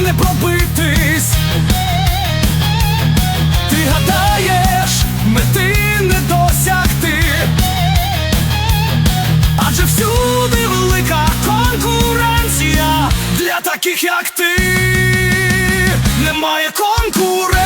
не пробитись. Ти гадаєш, мети не досягти. Адже всюди велика конкуренція для таких, як ти. Немає конкуренції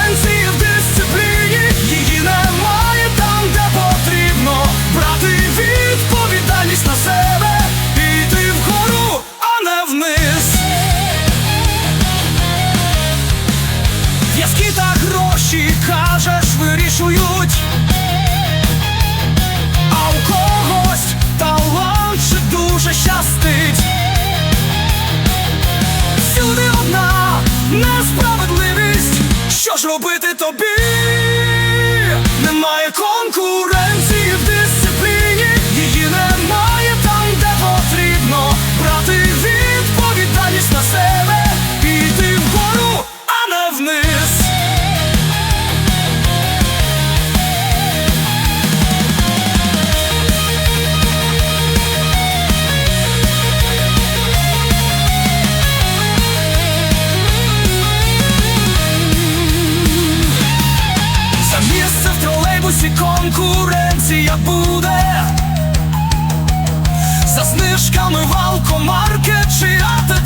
Робити тобі? Немає конкуренції конкуренція буде. За знижками валкомаркет алкомаркет чи АТБ